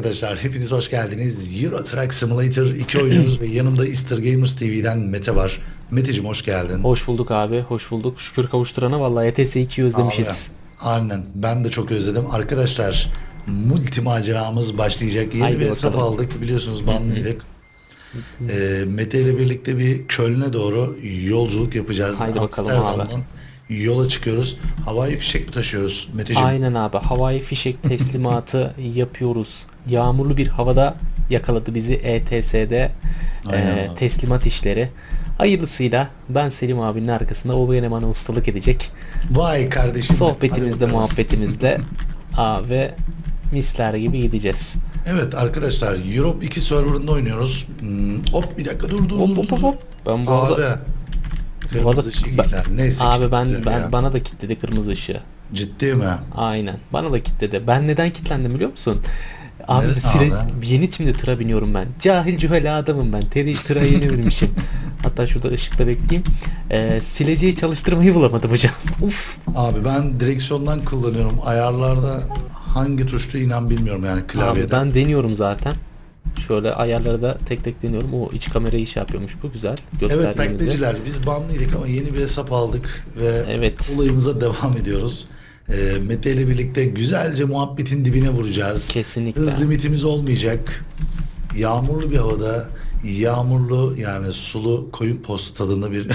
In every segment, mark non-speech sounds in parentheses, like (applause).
Arkadaşlar hepiniz hoş geldiniz. Euro Truck Simulator 2 oynuyoruz ve yanımda Easter Gamers TV'den Mete var. Meteciğim hoş geldin. Hoş bulduk abi, hoş bulduk. Şükür kavuşturana vallahi ETS 2'yi özlemişiz. Abi, aynen ben de çok özledim. Arkadaşlar multi maceramız başlayacak. Yeni Haydi bir hesap bakalım. aldık biliyorsunuz banlıydık. (laughs) Ee, Mete ile birlikte bir Köln'e doğru yolculuk yapacağız. Haydi bakalım abi. Yola çıkıyoruz. Havai fişek mi taşıyoruz Meteciğim? Aynen abi, havai fişek teslimatı (laughs) yapıyoruz. Yağmurlu bir havada yakaladı bizi ETS'de Aynen e, abi. teslimat işleri. Hayırlısıyla ben Selim abinin arkasında o benim bana ustalık edecek. Vay kardeşim. Sohbetimizde, Hadi muhabbetimizde (laughs) abi misler gibi gideceğiz. Evet arkadaşlar Europe 2 serverında oynuyoruz. Hmm, hop bir dakika dur dur Hop dur. hop dur. hop hop. Ben bu Abi. arada Kırmızı ışık. Neyse abi ben ben ya. bana da kilitledi kırmızı ışığı. Ciddi mi? Aynen. Bana da kilitledi. Ben neden kilitlendim biliyor musun? Abi Neden sile, abi? yeni timde tıra biniyorum ben. Cahil cühela adamım ben. Teri, tıra yeni binmişim. (laughs) Hatta şurada ışıkta bekleyeyim. Ee, sileceği çalıştırmayı bulamadım hocam. (laughs) Uf. Abi ben direksiyondan kullanıyorum. Ayarlarda hangi tuştu inan bilmiyorum yani klavyede. Abi ben deniyorum zaten. Şöyle ayarları da tek tek deniyorum. O iç kamerayı iş yapıyormuş bu güzel. Evet taklitçiler biz banlıydık ama yeni bir hesap aldık ve Evet. olayımıza devam ediyoruz. Ee, Mete ile birlikte güzelce muhabbetin dibine vuracağız. Kesinlikle. Hız limitimiz olmayacak. Yağmurlu bir havada yağmurlu yani sulu koyun postu tadında bir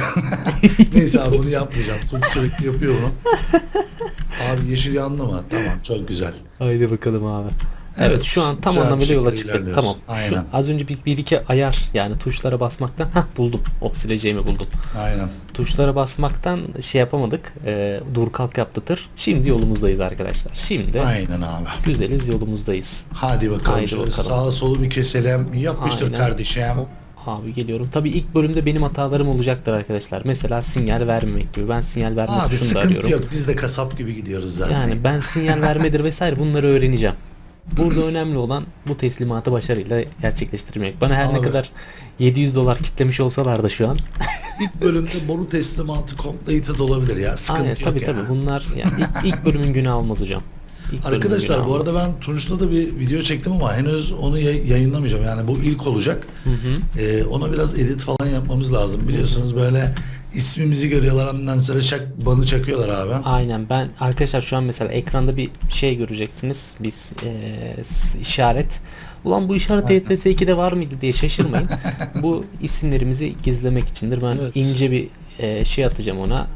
(laughs) neyse abi bunu yapmayacağım. Tunç sürekli yapıyor bunu. Abi yeşil yandı mı? Tamam çok güzel. Haydi bakalım abi. Evet, Evet, şu an tam anlamıyla yola çıktık. Tamam. Şu Aynen. az önce bir, bir iki ayar yani tuşlara basmaktan hah buldum. O sileceğimi buldum. Aynen. Tuşlara basmaktan şey yapamadık. E, dur kalk yaptı tır. Şimdi yolumuzdayız arkadaşlar. Şimdi Aynen abi. güzeliz yolumuzdayız. Hadi bakalım. Haydi bakalım. Sağa solu bir keselim. Yapmıştır Aynen. kardeşim. Abi geliyorum. Tabii ilk bölümde benim hatalarım olacaktır arkadaşlar. Mesela sinyal vermemek gibi. Ben sinyal verme Abi tuşunu da sıkıntı arıyorum. yok. Biz de kasap gibi gidiyoruz zaten. Yani ben sinyal vermedir vesaire bunları öğreneceğim. Burada önemli olan bu teslimatı başarıyla gerçekleştirmek. Bana her ne Abi. kadar 700 dolar kitlemiş olsalar da şu an. İlk bölümde boru teslimatı completed olabilir ya. Sıkıntı Aynen yok tabii ya. tabii bunlar yani ilk, ilk bölümün günahı olmaz hocam. İlk Arkadaşlar bu arada ben Tunç'ta da bir video çektim ama henüz onu yay- yayınlamayacağım. Yani bu ilk olacak. Hı hı. Ee, ona biraz edit falan yapmamız lazım. Biliyorsunuz böyle ismimizi görüyorlar ondan sonra şak, banı çakıyorlar abi. Aynen ben arkadaşlar şu an mesela ekranda bir şey göreceksiniz. Biz s- işaret. Ulan bu işaret Aynen. ETS 2'de var mıydı diye şaşırmayın. (laughs) bu isimlerimizi gizlemek içindir. Ben Evet. ince bir eee, şey atacağım ona.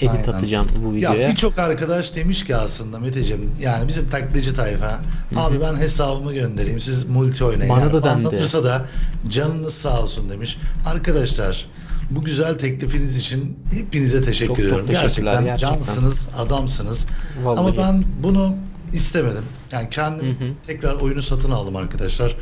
Edit Aynen. atacağım bu videoya. Ya birçok arkadaş demiş ki aslında Meteciğim yani bizim taklitçi tayfa abi ben hesabımı göndereyim siz multi oynayın. Bana Yani da dendi. anlatırsa da canınız sağ olsun demiş. Arkadaşlar bu güzel teklifiniz için hepinize teşekkür Çok çok ediyorum. teşekkürler, gerçekten, gerçekten. cansınız, adamsınız. Vallahi. Ama ben bunu istemedim. Yani kendim Hı hı. tekrar oyunu satın aldım arkadaşlar.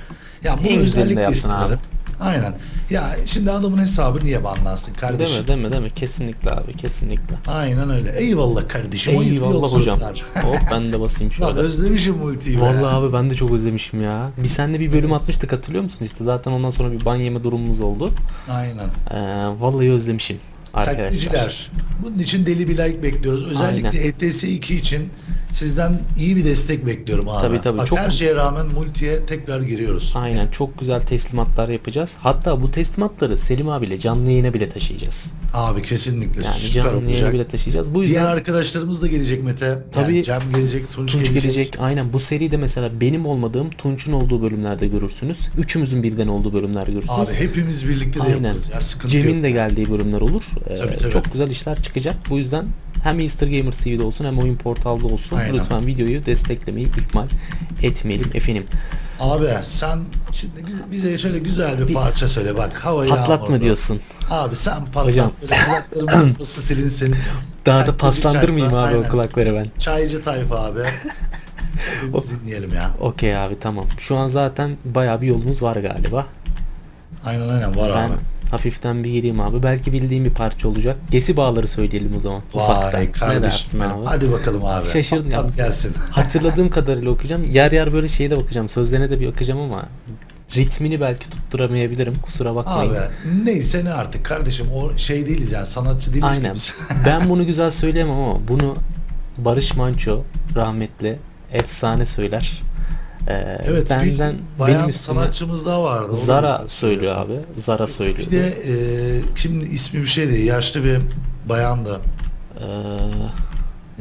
Ya bunu En özellikle istemedim. abi. Aynen. Ya şimdi adamın hesabı niye banlansın kardeşim? Deme deme deme kesinlikle abi kesinlikle. Aynen öyle. Eyvallah kardeşim. Eyvallah hocam. (laughs) Hop ben de basayım Lan şöyle. özlemişim multiyi be. Vallahi abi ben de çok özlemişim ya. Biz seninle bir bölüm Evet. atmıştık hatırlıyor musun? İşte zaten ondan sonra bir ban yeme durumumuz oldu. Aynen. Ee, vallahi özlemişim arkadaşlar. Taklitçiler. Bunun için deli bir like bekliyoruz. Özellikle ETS 2 için sizden iyi bir destek bekliyorum abi. Tabii, tabii. Bak, Çok- Her şeye rağmen multiye tekrar giriyoruz. Aynen çok güzel teslimatlar yapacağız. Hatta bu teslimatları Selim abiyle canlı yayına bile taşıyacağız. Abi kesinlikle Yani süper canlı yayına olacak. bile taşıyacağız. Bu Diğer yüzden arkadaşlarımız da gelecek Mete. Tabii. Yani Cem gelecek, Tunç, Tunç gelecek. gelecek. Aynen bu seride mesela benim olmadığım Tunç'un olduğu bölümlerde görürsünüz. Üçümüzün birden olduğu bölümler görürsünüz. Abi hepimiz birlikte de Aynen. yaparız ya. Cem'in de geldiği bölümler olur. Ee, Tabii, tabii. Çok güzel işler çıkacak. Bu yüzden hem Easter Gamers TV'de olsun hem Oyun Portal'da olsun. Aynen. Lütfen videoyu desteklemeyi ihmal etmeyelim efendim. Abi sen şimdi bize şöyle güzel bir, parça söyle bak. Hava Patlat yağmurlu. mı diyorsun? Abi sen patlat. Hocam. Böyle kulaklarımın (clears throat) pası silinsin. Daha da paslandırmayayım abi o aynen. kulakları ben. Çaycı tayfa abi. (laughs) Hepimiz dinleyelim ya. Okey abi tamam. Şu an zaten bayağı bir yolumuz var galiba. Aynen aynen var Ben abi. Hafiften bir gireyim abi. Belki bildiğim bir parça olacak. Gesi bağları söyleyelim o zaman. Ufaktan. Vay Ne kardeşim dersin benim. abi? Hadi bakalım abi. Şaşırdın ya. Gelsin. (laughs) Hatırladığım kadarıyla okuyacağım. Yer yer böyle şeye de bakacağım. Sözlerine de bir bakacağım ama ritmini belki tutturamayabilirim. Kusura bakmayın. Abi neyse ne artık kardeşim o şey değiliz yani sanatçı değiliz Aynen. (laughs) ben bunu (laughs) güzel söyleyemem ama bunu Barış Manço rahmetli efsane söyler. Ee, Evet benden bir bayan benim üstüme sanatçımız daha vardı. Zara söylüyor abi. Zara söylüyor. Bir de e, şimdi ismi bir şey değil. Yaşlı bir bayan da Ee,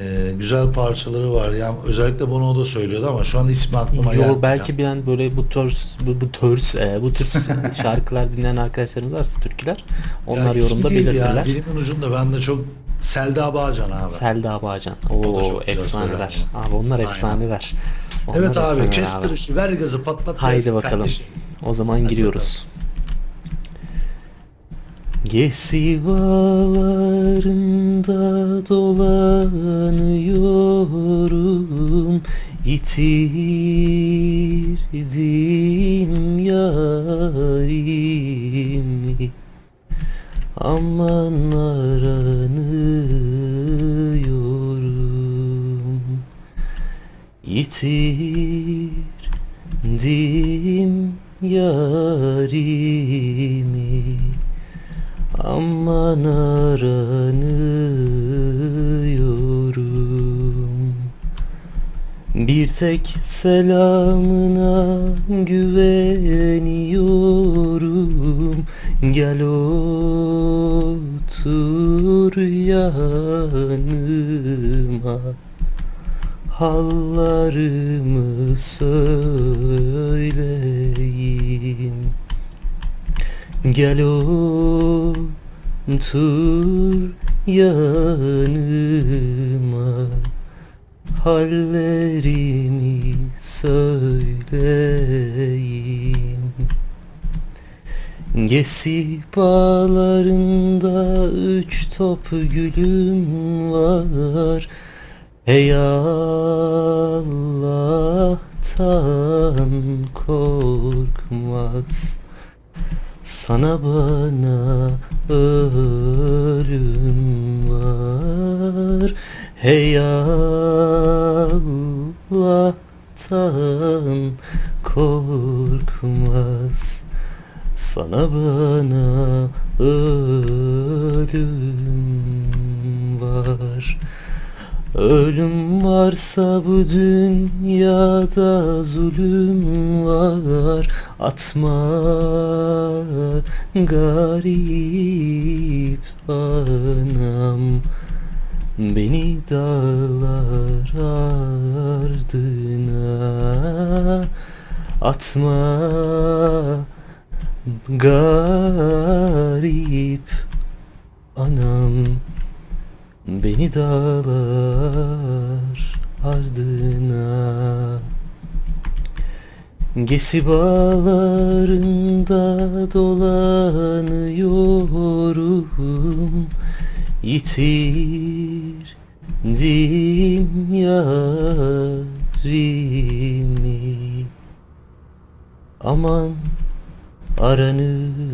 e, güzel parçaları var. Yani özellikle bunu o da söylüyordu ama şu an ismi aklıma gelmiyor. Yo belki bilen böyle bu tür bu, bu tür e, bu tür (laughs) şarkılar dinleyen arkadaşlarımız varsa türküler onlar Ya yorumda belirtirler. Ya, dilimin ucunda ben de çok Selda Bağcan abi. Selda Bağcan. Oo efsaneler. Abi onlar Aynen. efsaneler. Onlar evet abi kestir ver gazı patlat. Haydi bakalım. kardeşim. O zaman Hadi giriyoruz. Gesivalarında dolanıyorum Yitirdim yarimi. Aman aranıyorum Yitirdim yarimi Aman aranıyorum. Bir tek selamına güveniyorum. Gel otur yanıma. Hallarımı söyleyeyim Gel otur yanıma. Hallerimi söyleyeyim. Gesi bağlarında üç top gülüm var. Ey Allah'tan korkmaz Sana bana ölüm var. Hey Allah'tan korkmaz. Sana bana ölüm var Ölüm varsa bu dünyada zulüm var. Atma garip anam. Beni dağlar ardına Atma garip anam Beni dağlar ardına. Gesi bağlarında dolanıyorum. Yitirdim yarimi. Aman aranıyorum.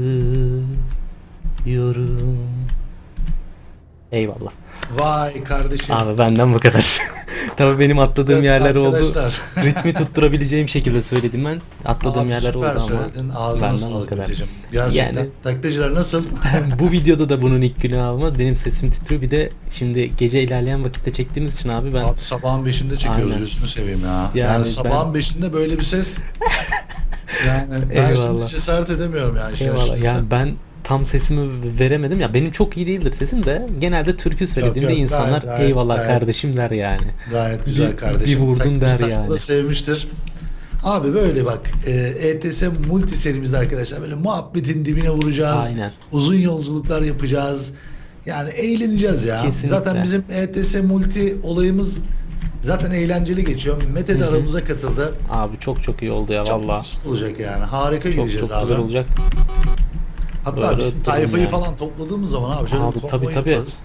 Eyvallah. Vay kardeşim. Abi benden bu kadar. (laughs) Tabii benim atladığım Evet, yerler oldu. arkadaşlar. (laughs) Ritmi tutturabileceğim şekilde söyledim ben. Atladığım Abi yerler süper oldu ama söyledin. Ağzına benden bu sağlık kadar. Meteciğim. Gerçekten. Yani- Taklitciler nasıl? (laughs) bu videoda da bunun ilk günü ama benim sesim titriyor. Bir de şimdi gece ilerleyen vakitte çektiğimiz için abi ben Abi sabahın beşinde çekiyoruz Aynen. gözünü seveyim ya. Yani, Yani sabahın ben- beşinde böyle bir ses. Yani ben Eyvallah. şimdi cesaret edemiyorum yani. işin eyvallah açıkçası. yani ben tam sesimi veremedim ya benim çok iyi değildir sesim de genelde türkü söylediğimde yok, insanlar gayet, gayet, eyvallah gayet. kardeşim der yani. Gayet güzel Bir- kardeşim. bir vurdun der yani. da sevmiştir. Abi böyle bak e, ETS multi serimizde arkadaşlar böyle muhabbetin dibine vuracağız. Aynen. Uzun yolculuklar yapacağız. Yani eğleneceğiz ya. Kesinlikle. Zaten bizim ETS multi olayımız zaten eğlenceli geçiyor. Mete de Hı hı. aramıza katıldı. Abi çok çok iyi oldu ya Çok valla. güzel olacak yani. Harika Çok gideceğiz çok abi. güzel olacak. Hatta bizim öttürün tayfayı yani. falan topladığımız zaman abi şöyle Abi bir tabii, tabii. yaparız.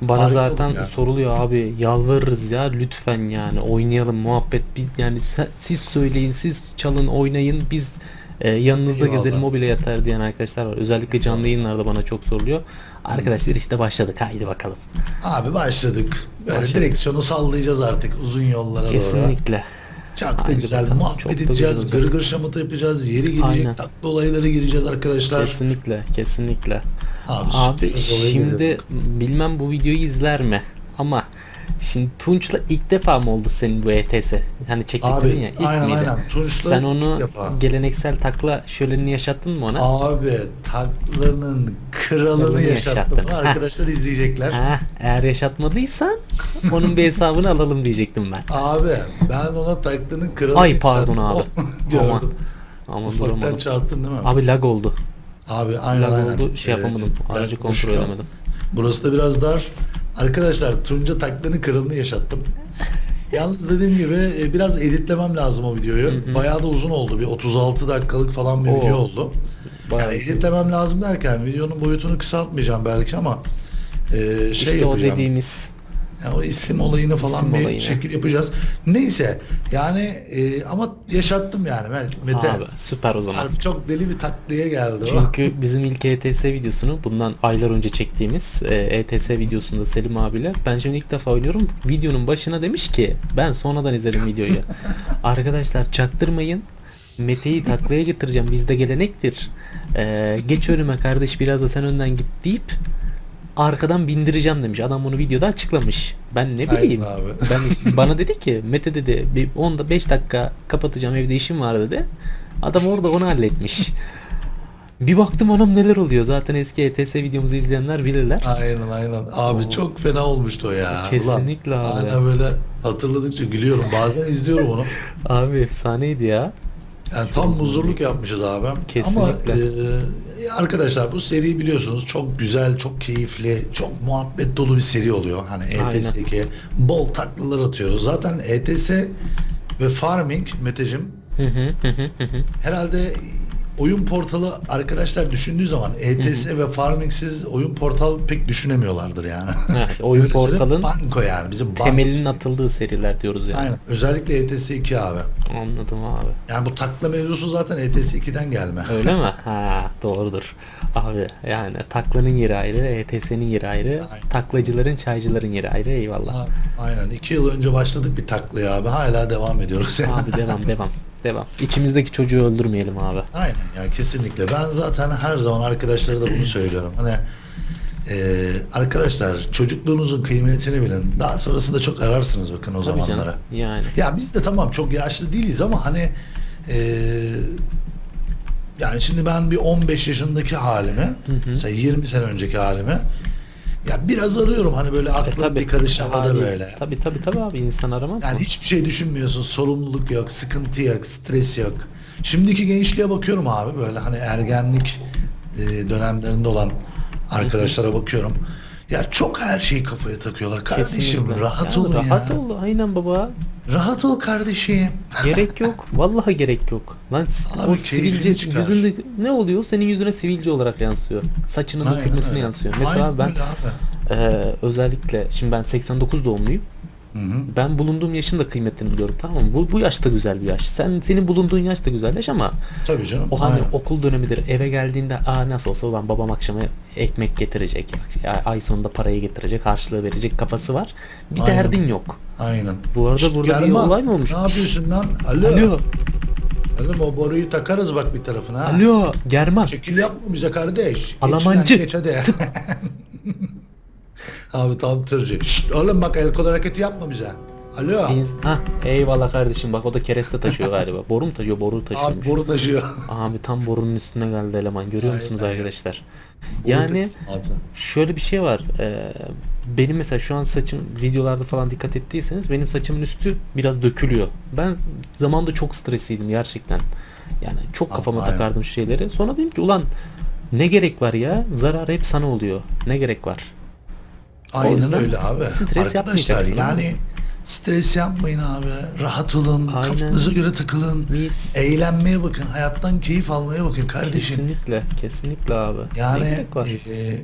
Bana Harika zaten ya. soruluyor abi yalvarırız ya lütfen yani oynayalım muhabbet biz yani siz söyleyin siz çalın oynayın biz e, yanınızda Eyvallah. gezelim o bile yeter diyen arkadaşlar var. Özellikle canlı yayınlarda bana çok soruluyor. Arkadaşlar işte başladık haydi bakalım. Abi başladık. Böyle Başladık. direksiyonu sallayacağız artık uzun yollara doğru. Kesinlikle. Çok da güzel bakalım, muhabbet çok da edeceğiz. güzel olacak. Gırgır şamata yapacağız. Yeri gelecek. Aynen. Tatlı olaylara gireceğiz arkadaşlar. Kesinlikle kesinlikle. Abi, Abi süper olaya şimdi bilmem bu videoyu izler mi ama Şimdi Tunç'la ilk defa mı oldu senin bu ETS? Hani çektiklerin ya ilk aynen, miydi? aynen. Tunç'la Sen ilk onu defa. geleneksel takla şölenini yaşattın mı ona? Abi taklanın kralını yaşattım. yaşattın. Arkadaşlar izleyecekler. Ha, eğer yaşatmadıysan (laughs) onun bir hesabını alalım diyecektim ben. Abi ben ona taklanın kralını Ay pardon abi. (laughs) Aman. Aman Ufaktan duramadım. çarptın değil mi? Abi lag oldu. Abi aynen lag aynen. oldu şey Ee, yapamadım. ben Aracı kontrol edemedim. Burası da biraz dar. Arkadaşlar Tunca taklanın kralını yaşattım. (laughs) Yalnız dediğim gibi e, biraz editlemem lazım o videoyu. Hı hı. Bayağı da uzun oldu. Bir 36 dakikalık falan bir Oo. video oldu. Bayağı yani editlemem lazım derken videonun boyutunu kısaltmayacağım belki ama e, şey işte o yapacağım. dediğimiz Yani o isim olayını falan İsim bir olayını. şekil yapacağız. Neyse yani e, ama yaşattım yani Mete. abi süper o zaman. Harbi çok deli bir taklaya geldi o. Çünkü bizim ilk ETS videosunu bundan aylar önce çektiğimiz e, ETS videosunda Selim abiyle ben şimdi ilk defa oynuyorum. Videonun başına demiş ki ben sonradan izledim videoyu. (laughs) Arkadaşlar çaktırmayın. Mete'yi taklaya getireceğim. Bizde gelenektir. E, geç önüme kardeş biraz da sen önden git deyip arkadan bindireceğim demiş. Adam bunu videoda açıklamış. Ben ne Aynen bileyim. abi. (laughs) Ben bana dedi ki Mete dedi bir 10'da 5 dakika kapatacağım evde işim var dedi. Adam orada onu halletmiş. Bir baktım anam neler oluyor. Zaten eski ETS videomuzu izleyenler bilirler. Aynen aynen. Abi Oo. çok fena olmuştu o ya. Kesinlikle Ulan, abi. Hala böyle hatırladıkça gülüyorum. Bazen izliyorum onu. Abi efsaneydi ya. Yani tam huzurluk yapmışız abi. Kesinlikle. Ama e, arkadaşlar bu seri biliyorsunuz çok güzel, çok keyifli, çok muhabbet dolu bir seri oluyor. Hani ETS 2 bol taklalar atıyoruz. Zaten ETS ve Farming hı. herhalde oyun portalı arkadaşlar düşündüğü zaman ETS ve Farming'siz oyun portal pek düşünemiyorlardır yani. Evet, (laughs) oyun Öyle söyleyeyim, portalın banko yani bizim banko Temelinin serisi. atıldığı seriler diyoruz yani. Aynen. Özellikle ETS 2 abi. Anladım abi. Yani bu takla mevzusu zaten ETS 2'den gelme. Öyle mi? (laughs) Ha doğrudur. Abi yani taklanın yeri ayrı, ETS'nin yeri ayrı, Aynen. taklacıların, çaycıların yeri ayrı. Eyvallah. Ha, Aynen. iki yıl önce başladık bir taklaya abi. Hala devam ediyoruz. Abi devam devam. (laughs) Devam. İçimizdeki çocuğu öldürmeyelim abi. Aynen ya kesinlikle. Ben zaten her zaman arkadaşlara da bunu söylüyorum. Hani e, arkadaşlar çocukluğunuzun kıymetini bilin. Daha sonrasında çok ararsınız bakın o Tabii canım. zamanlara. Yani. Ya biz de tamam çok yaşlı değiliz ama hani e, yani şimdi ben bir 15 yaşındaki halimi, mesela 20 sene önceki halimi ya biraz arıyorum hani böyle E, aklım tabii. bir karış havada böyle. Tabii tabii tabii abi insan aramaz Yani mı? hiçbir şey düşünmüyorsun, sorumluluk yok, sıkıntı yok, stres yok. Şimdiki gençliğe bakıyorum abi böyle hani ergenlik e, dönemlerinde olan arkadaşlara bakıyorum. Ya çok her şeyi kafaya takıyorlar. Kardeşim Kesinlikle. rahat Yani olun rahat ya. ol. Aynen baba. Rahat ol kardeşim. Gerek yok. (laughs) Vallahi gerek yok. Lan Abi o keyfini sivilce çıkar. yüzünde ne oluyor? Senin yüzüne sivilce olarak yansıyor. Saçının Aynen dökülmesine öyle. yansıyor. Mesela Aynen ben öyle abi. eee, özellikle şimdi ben 89 doğumluyum. Hı hı. Ben bulunduğum yaşın da kıymetini biliyorum tamam mı? Bu, bu yaş da güzel bir yaş. Sen senin bulunduğun yaş da güzel yaş ama Tabii canım. o hani aynen. okul dönemidir. Eve geldiğinde aa nasıl olsa ulan babam akşama ekmek getirecek. ya- Ay sonunda parayı getirecek, harçlığı verecek kafası var. Bir Aynen. derdin yok. Aynen. Bu arada Şşt, burada bir olay mı olmuş? Ne yapıyorsun lan? Alo. Alo. Oğlum o boruyu takarız bak bir tarafına. ha. Alo. German. Şekil yapma bize kardeş. Geç Alamancı. Geç hadi. (laughs) Abi tam tırcı. Şşt, oğlum bak el kol hareketi yapma bize. Alo. İns- Hah eyvallah kardeşim bak o da kereste (laughs) taşıyor galiba. Boru mu taşıyor? Boru taşıyormuş. Abi boru taşıyor. (laughs) Abi tam borunun üstüne geldi eleman. Görüyor musunuz Aynen. arkadaşlar? Boru Yani şöyle bir şey var. Ee, benim mesela şu an saçım videolarda falan dikkat ettiyseniz benim saçımın üstü biraz dökülüyor. Ben zamanda çok stresliydim gerçekten. Yani çok kafama aynen. takardım şeyleri. Sonra dedim ki ulan ne gerek var ya? Zarar hep sana oluyor. Ne gerek var? O Aynen yüzden öyle abi. stres Arkadaşlar yapmayacaksın, yani değil mi? Stres yapmayın abi. Rahat olun. Aynen. Kafanıza göre takılın. Mis. Eğlenmeye bakın. Hayattan keyif almaya bakın kardeşim. Kesinlikle, kesinlikle abi. ne Yani e,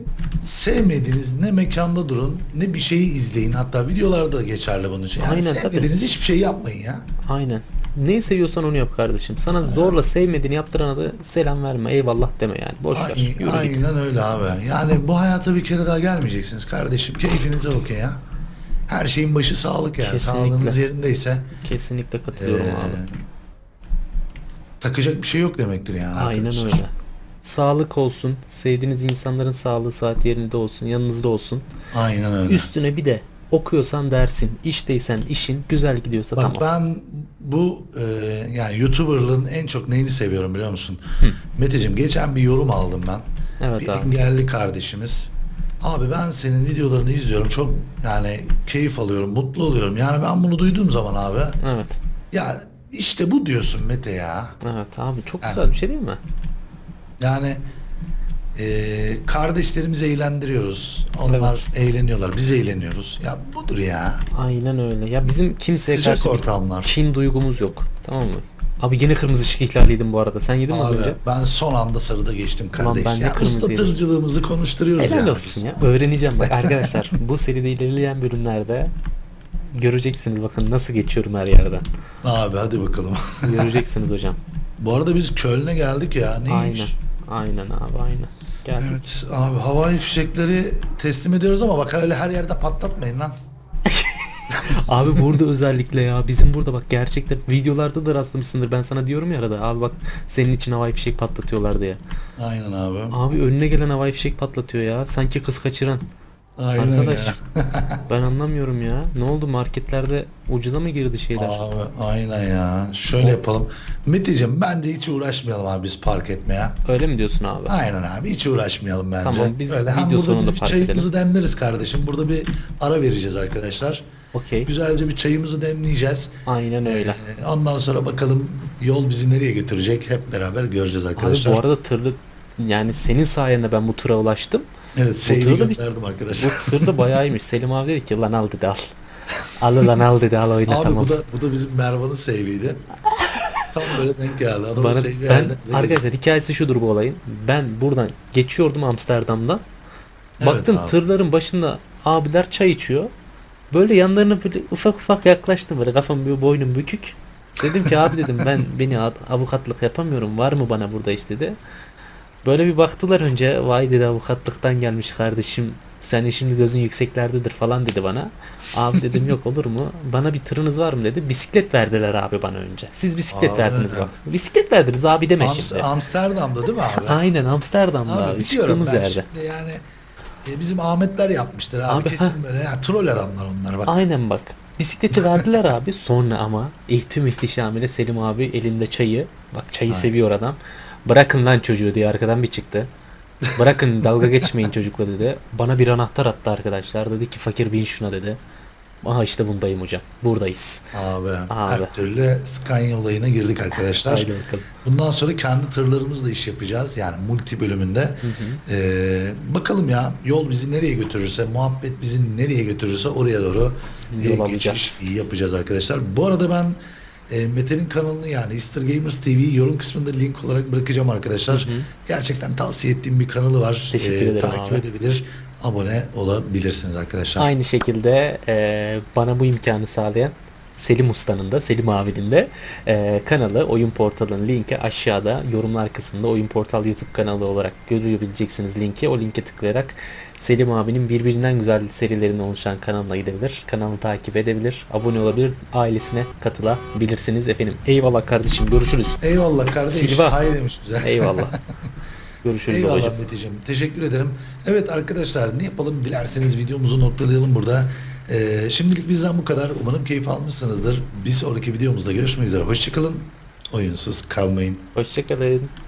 sevmediğiniz ne mekanda durun ne bir şeyi izleyin. Hatta videolarda da geçerli bunun için. Yani Aynen, tabii. sevmediğiniz hiçbir şey yapmayın ya. Aynen. Neyi seviyorsan onu yap kardeşim. Sana zorla sevmediğini yaptırana da selam verme, eyvallah deme yani. Boş ver. Ay- Yürü git. aynen öyle abi. Yani bu hayata bir kere daha gelmeyeceksiniz kardeşim. Keyfinize bakın ya. Her şeyin başı sağlık yani. Kesinlikle. Sağlığınız yerindeyse Kesinlikle katılıyorum e, abi. takacak bir şey yok demektir yani. Aynen arkadaşlar. öyle. Sağlık olsun, sevdiğiniz insanların sağlığı saat yerinde olsun, yanınızda olsun. Aynen öyle. Üstüne bir de Okuyorsan dersin, işteysen işin, güzel gidiyorsa Bak tamam. ben bu e, yani YouTuber'lığın en çok neyini seviyorum biliyor musun? Meteciğim geçen bir yorum aldım ben. Evet bir abi. engelli kardeşimiz. Abi ben senin videolarını izliyorum. Çok yani keyif alıyorum, mutlu oluyorum. Yani ben bunu duyduğum zaman abi Evet. ya işte bu diyorsun Mete ya. Evet abi çok Yani- güzel bir şey değil mi? Yani e, kardeşlerimizi eğlendiriyoruz. Onlar eğleniyorlar. Biz eğleniyoruz. Ya budur ya. Aynen öyle. Ya bizim kimseye Sıcak karşı bir ortamlar. kin duygumuz yok. Tamam mı? Abi yine kırmızı ışık ihlali yedim bu arada. Sen yedin mi az Abi önce? ben son anda sarıda geçtim kardeş. ben de ya kırmızı yedim. tırcılığımızı konuşturuyoruz Helal yani olsun ya. Öğreneceğim bak (laughs) arkadaşlar. bu seride ilerleyen bölümlerde göreceksiniz bakın nasıl geçiyorum her yerden. Abi hadi bakalım. (laughs) Göreceksiniz hocam. Bu arada biz Köln'e geldik ya. Neymiş? Aynen. Aynen abi aynen. Geldik. Evet abi havai fişekleri teslim ediyoruz ama bak öyle her yerde patlatmayın lan. Abi burada özellikle ya bizim burada bak gerçekten videolarda da rastlamışsındır ben sana diyorum ya arada abi bak senin için havai fişek patlatıyorlar diye. Aynen abi. Abi önüne gelen havai fişek patlatıyor ya sanki kız kaçıran. Aynen Arkadaş (laughs) ben anlamıyorum ya. Ne oldu marketlerde ucuza mı girdi şeyler? Abi aynen ya. Şöyle yapalım. Meteciğim bence hiç uğraşmayalım abi biz park etmeye. Öyle mi diyorsun abi? Aynen abi hiç uğraşmayalım bence. Tamam, biz Öyle hem video burada sonunda biz park çayımızı demleriz kardeşim. Burada bir ara vereceğiz arkadaşlar. Okey. Güzelce bir çayımızı demleyeceğiz. Aynen öyle. Ee, ondan sonra bakalım yol bizi nereye götürecek hep beraber göreceğiz Abi arkadaşlar. bu arada tırlı yani senin sayende ben bu tura ulaştım. evet seyri tırda bir- gönderdim arkadaşlar. Bu tır da bayağıymış. Selim abi dedi ki lan al dedi al. Al lan al dedi al oyna Abi tamam. bu da bu da bizim Mervan'ın save'iydi. Tam böyle denk geldi. Adamın Bana, ben elden- arkadaşlar hikayesi şudur bu olayın. Ben buradan geçiyordum Amsterdam'dan. Evet Baktım abi. tırların başında abiler çay içiyor. Böyle yanlarına böyle ufak ufak yaklaştım böyle kafam bir boynum bükük. Dedim ki abi dedim ben beni avukatlık yapamıyorum var mı bana burada iş dedi. Böyle bir baktılar önce vay dedi avukatlıktan gelmiş kardeşim senin şimdi gözün yükseklerdedir falan dedi bana. Abi dedim yok olur mu? Bana bir tırınız var mı dedi. Bisiklet verdiler abi bana önce. Siz bisiklet Abi. verdiniz bak. Bisiklet verdiniz abi deme Ams- şimdi. Amsterdam'da değil mi abi? Aynen Amsterdam'da abi, Abi çıktığımız ben yerde. şimdi yani e, bizim Ahmetler yapmıştır abi, Abi, kesin ha. böyle ya troll adamlar onlar bak. Aynen bak. Bisikleti verdiler abi. Sonra ama ihtüm ihtişamıyla Selim abi elinde çayı. Bak çayı Aynen. seviyor adam. Bırakın lan çocuğu diye arkadan bir çıktı. Bırakın dalga geçmeyin çocukla dedi. Bana bir anahtar attı arkadaşlar. Dedi ki fakir bin şuna dedi. Aha işte bundayım hocam. Buradayız. Abi, Abi. her türlü Scania olayına girdik arkadaşlar. Haydi bakalım. Bundan sonra kendi tırlarımızla iş yapacağız. Yani multi bölümünde. Ee, bakalım ya yol bizi nereye götürürse, muhabbet bizi nereye götürürse oraya doğru e, Yol geçiş alacağız. yapacağız arkadaşlar. Bu arada ben e, Mete'nin kanalını yani Easter Gamers TV'yi yorum kısmında link olarak bırakacağım arkadaşlar. Gerçekten tavsiye ettiğim bir kanalı var. Teşekkür Ee, ederim Takip abi. edebilir, abone olabilirsiniz arkadaşlar. Aynı şekilde e, bana bu imkanı sağlayan Selim Usta'nın da Selim abinin de e, kanalı Oyun Portal'ın linki aşağıda yorumlar kısmında Oyun Portal YouTube kanalı olarak görebileceksiniz linki. O linke tıklayarak Selim abinin birbirinden güzel serilerine oluşan kanalına gidebilir. Kanalı takip edebilir. Abone olabilir. Ailesine katılabilirsiniz efendim. Eyvallah kardeşim görüşürüz. Eyvallah kardeş. Silva. Hay demiş bize. Eyvallah. (laughs) Görüşürüz babacığım. Eyvallah Meteciğim. Teşekkür ederim. Evet arkadaşlar ne yapalım dilerseniz videomuzu noktalayalım burada. Ee, şimdilik bizden bu kadar. Umarım keyif almışsınızdır. Bir sonraki videomuzda görüşmek üzere. Hoşçakalın. Oyunsuz kalmayın. Hoşçakalın.